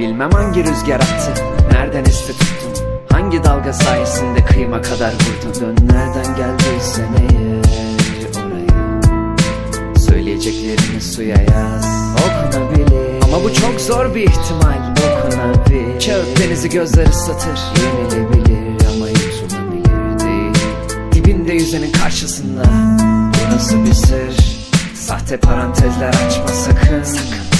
Bilmem hangi rüzgar attı Nereden esti tuttun? Hangi dalga sayesinde kıyıma kadar vurdun? Dön nereden geldiysen eğer oraya. Söyleyeceklerini suya yaz. Okunabilir. Ama bu çok zor bir ihtimal. Okunabilir. Kağıt denizi gözler ıslatır. Yenilebilir ama yutulabilir değil. Dibinde yüzenin karşısında. Burası bir sır? Sahte parantezler açma Sakın. Sakın